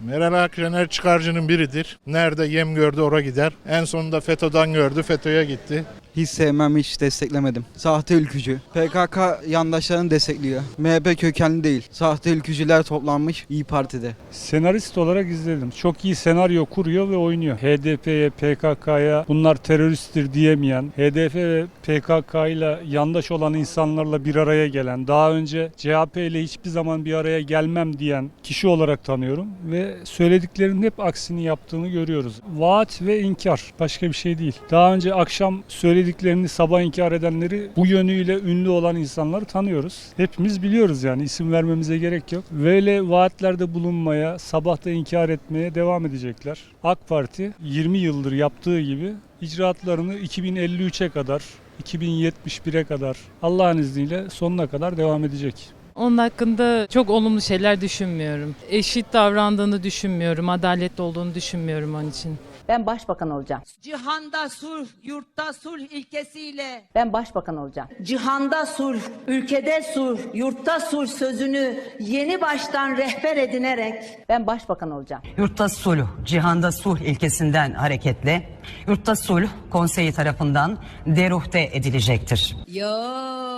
Meral Akşener çıkarcının biridir. Nerede yem gördü ora gider. En sonunda FETÖ'den gördü, FETÖ'ye gitti. Hiç sevmem, hiç desteklemedim. Sahte ülkücü. PKK yandaşlarını destekliyor. MHP kökenli değil. Sahte ülkücüler toplanmış İyi Parti'de. Senarist olarak izledim. Çok iyi senaryo kuruyor ve oynuyor. HDP'ye, PKK'ya bunlar teröristtir diyemeyen, HDP ve PKK ile yandaş olan insanlarla bir araya gelen, daha önce CHP ile hiçbir zaman bir araya gelmem diyen kişi olarak tanıyorum ve söylediklerinin hep aksini yaptığını görüyoruz. Vaat ve inkar başka bir şey değil. Daha önce akşam söylediklerini sabah inkar edenleri bu yönüyle ünlü olan insanları tanıyoruz. Hepimiz biliyoruz yani isim vermemize gerek yok. Böyle vaatlerde bulunmaya, sabah da inkar etmeye devam edecekler. AK Parti 20 yıldır yaptığı gibi icraatlarını 2053'e kadar 2071'e kadar Allah'ın izniyle sonuna kadar devam edecek. Onun hakkında çok olumlu şeyler düşünmüyorum. Eşit davrandığını düşünmüyorum, adaletli olduğunu düşünmüyorum onun için. Ben başbakan olacağım. Cihanda sulh, yurtta sulh ilkesiyle Ben başbakan olacağım. cihanda sulh, ülkede sulh, yurtta sulh sözünü yeni baştan rehber edinerek Ben başbakan olacağım. Yurtta sulh, cihanda sulh ilkesinden hareketle Yurtta sulh konseyi tarafından deruhte edilecektir. Yok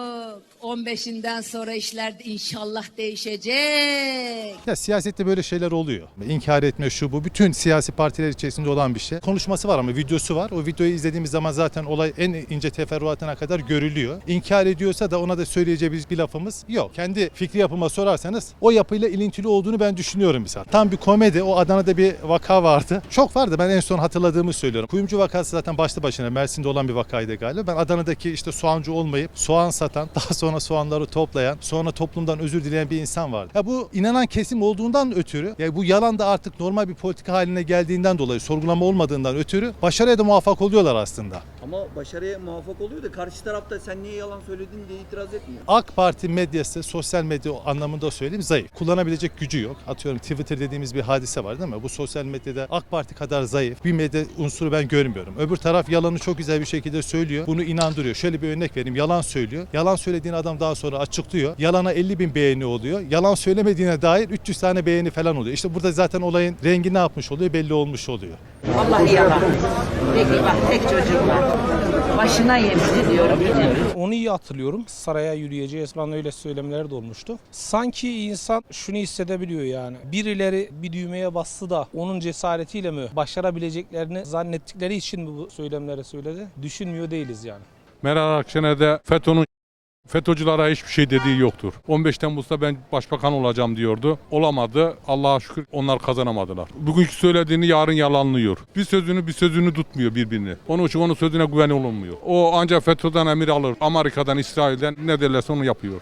15'inden sonra işler inşallah değişecek. Ya siyasette böyle şeyler oluyor. İnkar etme şu bu bütün siyasi partiler içerisinde olan bir şey. Konuşması var ama videosu var. O videoyu izlediğimiz zaman zaten olay en ince teferruatına kadar görülüyor. İnkar ediyorsa da ona da söyleyeceğimiz bir lafımız yok. Kendi fikri yapıma sorarsanız o yapıyla ilintili olduğunu ben düşünüyorum mesela. Tam bir komedi. O Adana'da bir vaka vardı. Çok vardı. Ben en son hatırladığımı söylüyorum. Kuyumcu vakası zaten başlı başına Mersin'de olan bir vakaydı galiba. Ben Adana'daki işte soğancı olmayıp soğan satan, daha sonra soğanları toplayan, sonra toplumdan özür dileyen bir insan vardı. Ya bu inanan kesim olduğundan ötürü, ya bu yalan da artık normal bir politika haline geldiğinden dolayı, sorgulama olmadığından ötürü başarıya da muvaffak oluyorlar aslında. Ama başarıya muvaffak oluyor da karşı tarafta sen niye yalan söyledin diye itiraz etmiyor. AK Parti medyası, sosyal medya anlamında söyleyeyim zayıf. Kullanabilecek gücü yok. Atıyorum Twitter dediğimiz bir hadise var değil mi? Bu sosyal medyada AK Parti kadar zayıf bir medya unsuru ben görmüyorum. Öbür taraf yalanı çok güzel bir şekilde söylüyor. Bunu inandırıyor. Şöyle bir örnek vereyim. Yalan söylüyor. Yalan söylediğin adam daha sonra açıklıyor. Yalana 50 bin beğeni oluyor. Yalan söylemediğine dair 300 tane beğeni falan oluyor. İşte burada zaten olayın rengi ne yapmış oluyor? Belli olmuş oluyor. Vallahi yalan. Peki bak tek çocuğum var. Başına yemin ediyorum. Onu iyi hatırlıyorum. Saraya yürüyeceğiz falan öyle söylemler de olmuştu. Sanki insan şunu hissedebiliyor yani. Birileri bir düğmeye bastı da onun cesaretiyle mi başarabileceklerini zannettikleri için mi bu söylemleri söyledi? Düşünmüyor değiliz yani. Meral Akşener'de FETÖ'nün FETÖ'cülere hiçbir şey dediği yoktur. 15 Temmuz'da ben başbakan olacağım diyordu. Olamadı. Allah'a şükür onlar kazanamadılar. Bugünkü söylediğini yarın yalanlıyor. Bir sözünü bir sözünü tutmuyor birbirini. Onun için onun sözüne güven olunmuyor. O ancak FETÖ'den emir alır. Amerika'dan, İsrail'den ne derlerse onu yapıyor.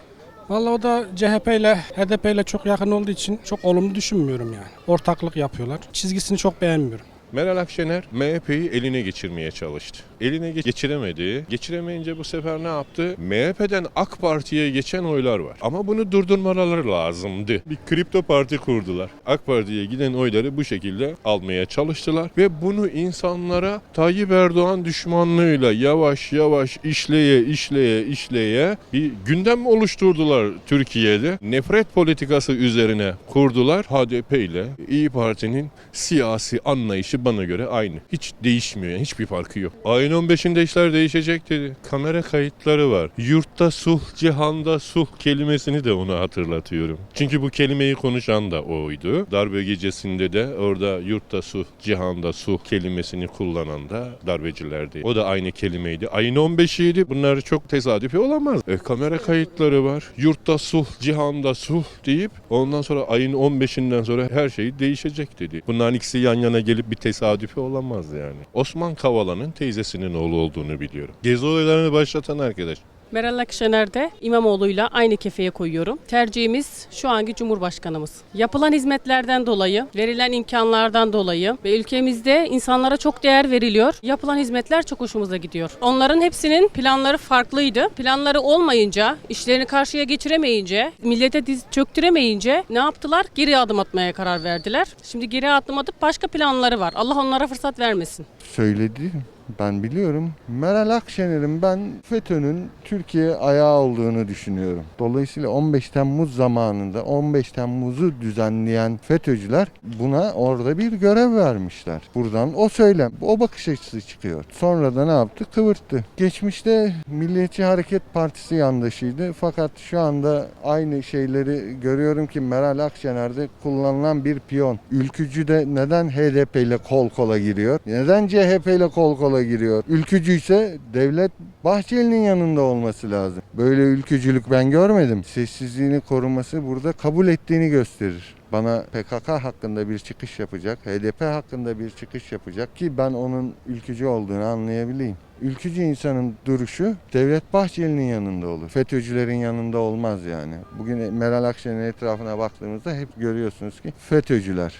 Vallahi o da CHP ile HDP ile çok yakın olduğu için çok olumlu düşünmüyorum yani. Ortaklık yapıyorlar. Çizgisini çok beğenmiyorum. Meral Akşener MHP'yi eline geçirmeye çalıştı. Eline ge- geçiremedi. Geçiremeyince bu sefer ne yaptı? MHP'den AK Parti'ye geçen oylar var. Ama bunu durdurmaları lazımdı. Bir kripto parti kurdular. AK Parti'ye giden oyları bu şekilde almaya çalıştılar. Ve bunu insanlara Tayyip Erdoğan düşmanlığıyla yavaş yavaş işleye işleye işleye bir gündem oluşturdular Türkiye'de. Nefret politikası üzerine kurdular. HDP ile İyi Parti'nin siyasi anlayışı bana göre aynı. Hiç değişmiyor. yani hiçbir farkı yok. Ayın 15'inde işler değişecek dedi. Kamera kayıtları var. Yurtta sulh, cihanda sulh kelimesini de ona hatırlatıyorum. Çünkü bu kelimeyi konuşan da oydu. Darbe gecesinde de orada yurtta sulh, cihanda sulh kelimesini kullanan da darbecilerdi. O da aynı kelimeydi. Ayın 15'iydi. Bunlar çok tesadüfi olamaz. E, kamera kayıtları var. Yurtta sulh, cihanda sulh deyip ondan sonra ayın 15'inden sonra her şey değişecek dedi. Bunların ikisi yan yana gelip bir tesadüfi olamaz yani. Osman Kavala'nın teyzesinin oğlu olduğunu biliyorum. Gezi olaylarını başlatan arkadaş. Meral Akşener de İmamoğlu'yla aynı kefeye koyuyorum. Tercihimiz şu anki Cumhurbaşkanımız. Yapılan hizmetlerden dolayı, verilen imkanlardan dolayı ve ülkemizde insanlara çok değer veriliyor. Yapılan hizmetler çok hoşumuza gidiyor. Onların hepsinin planları farklıydı. Planları olmayınca, işlerini karşıya geçiremeyince, millete diz çöktüremeyince ne yaptılar? Geri adım atmaya karar verdiler. Şimdi geri adım atıp başka planları var. Allah onlara fırsat vermesin. Söyledi. Ben biliyorum. Meral Akşener'in ben FETÖ'nün Türkiye ayağı olduğunu düşünüyorum. Dolayısıyla 15 Temmuz zamanında 15 Temmuz'u düzenleyen FETÖ'cüler buna orada bir görev vermişler. Buradan o söylem, o bakış açısı çıkıyor. Sonra da ne yaptı? Kıvırttı. Geçmişte Milliyetçi Hareket Partisi yandaşıydı. Fakat şu anda aynı şeyleri görüyorum ki Meral Akşener'de kullanılan bir piyon. Ülkücü de neden HDP ile kol kola giriyor? Neden CHP ile kol kola giriyor? Ülkücü ise Devlet Bahçeli'nin yanında olması lazım. Böyle ülkücülük ben görmedim. Sessizliğini koruması burada kabul ettiğini gösterir. Bana PKK hakkında bir çıkış yapacak, HDP hakkında bir çıkış yapacak ki ben onun ülkücü olduğunu anlayabileyim. Ülkücü insanın duruşu Devlet Bahçeli'nin yanında olur. FETÖ'cülerin yanında olmaz yani. Bugün Meral Akşener'in etrafına baktığımızda hep görüyorsunuz ki FETÖ'cüler.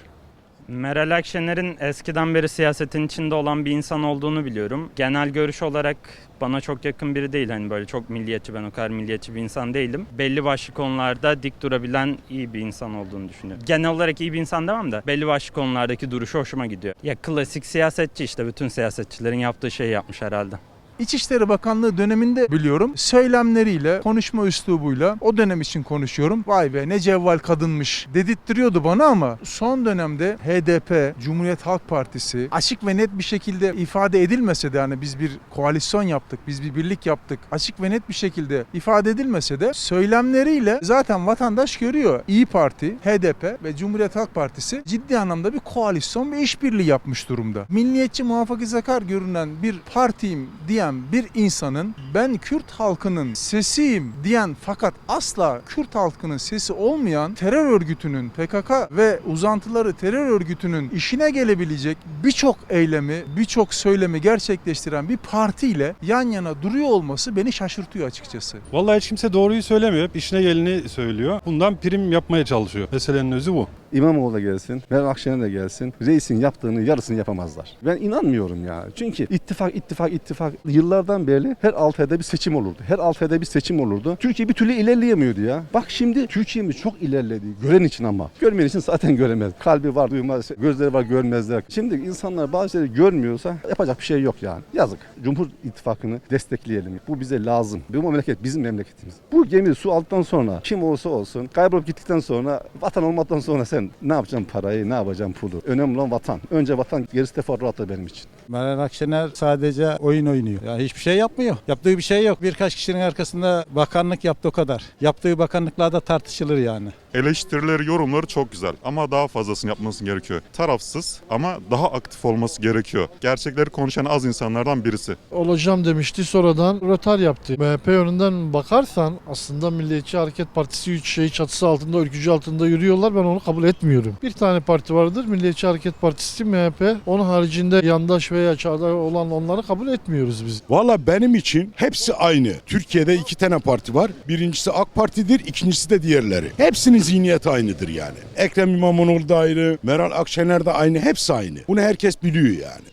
Meral Akşener'in eskiden beri siyasetin içinde olan bir insan olduğunu biliyorum. Genel görüş olarak bana çok yakın biri değil. Hani böyle çok milliyetçi ben o kadar milliyetçi bir insan değilim. Belli başlı konularda dik durabilen iyi bir insan olduğunu düşünüyorum. Genel olarak iyi bir insan demem de belli başlı konulardaki duruşu hoşuma gidiyor. Ya klasik siyasetçi işte bütün siyasetçilerin yaptığı şeyi yapmış herhalde. İçişleri Bakanlığı döneminde biliyorum söylemleriyle, konuşma üslubuyla o dönem için konuşuyorum. Vay be ne cevval kadınmış dedirttiriyordu bana ama son dönemde HDP, Cumhuriyet Halk Partisi açık ve net bir şekilde ifade edilmese de hani biz bir koalisyon yaptık, biz bir birlik yaptık. Açık ve net bir şekilde ifade edilmese de söylemleriyle zaten vatandaş görüyor. İyi Parti, HDP ve Cumhuriyet Halk Partisi ciddi anlamda bir koalisyon ve işbirliği yapmış durumda. Milliyetçi muhafazakar görünen bir partiyim diyen bir insanın ben Kürt halkının sesiyim diyen fakat asla Kürt halkının sesi olmayan terör örgütünün PKK ve uzantıları terör örgütünün işine gelebilecek birçok eylemi, birçok söylemi gerçekleştiren bir partiyle yan yana duruyor olması beni şaşırtıyor açıkçası. Vallahi hiç kimse doğruyu söylemiyor. Hep işine geleni söylüyor. Bundan prim yapmaya çalışıyor. Meselenin özü bu. İmamoğlu da gelsin, Meral Akşener de gelsin. Reisin yaptığını yarısını yapamazlar. Ben inanmıyorum ya. Çünkü ittifak, ittifak, ittifak yıllardan beri her 6 ayda bir seçim olurdu. Her 6 ayda bir seçim olurdu. Türkiye bir türlü ilerleyemiyordu ya. Bak şimdi Türkiye'miz çok ilerledi. Gören için ama. Görmeyen için zaten göremez. Kalbi var duymaz, gözleri var görmezler. Şimdi insanlar bazı şeyleri görmüyorsa yapacak bir şey yok yani. Yazık. Cumhur İttifakı'nı destekleyelim. Bu bize lazım. Bu memleket bizim memleketimiz. Bu gemi su alttan sonra kim olsa olsun kaybolup gittikten sonra vatan olmaktan sonra sen ne yapacaksın parayı, ne yapacaksın pulu? Önemli olan vatan. Önce vatan, gerisi teferruatı benim için. Meral Akşener sadece oyun oynuyor. Yani hiçbir şey yapmıyor. Yaptığı bir şey yok. Birkaç kişinin arkasında bakanlık yaptı o kadar. Yaptığı bakanlıklarda tartışılır yani. Eleştirileri, yorumları çok güzel ama daha fazlasını yapması gerekiyor. Tarafsız ama daha aktif olması gerekiyor. Gerçekleri konuşan az insanlardan birisi. Olacağım demişti sonradan rötar yaptı. MHP yönünden bakarsan aslında Milliyetçi Hareket Partisi üç şey çatısı altında, ülkücü altında yürüyorlar. Ben onu kabul etmiyorum. Bir tane parti vardır Milliyetçi Hareket Partisi, MHP. Onun haricinde yandaş veya çağda olan onları kabul etmiyoruz biz. Valla benim için hepsi aynı. Türkiye'de iki tane parti var. Birincisi AK Parti'dir, ikincisi de diğerleri. Hepsinin zihniyeti aynıdır yani. Ekrem İmamoğlu da ayrı, Meral Akşener de aynı, hepsi aynı. Bunu herkes biliyor yani.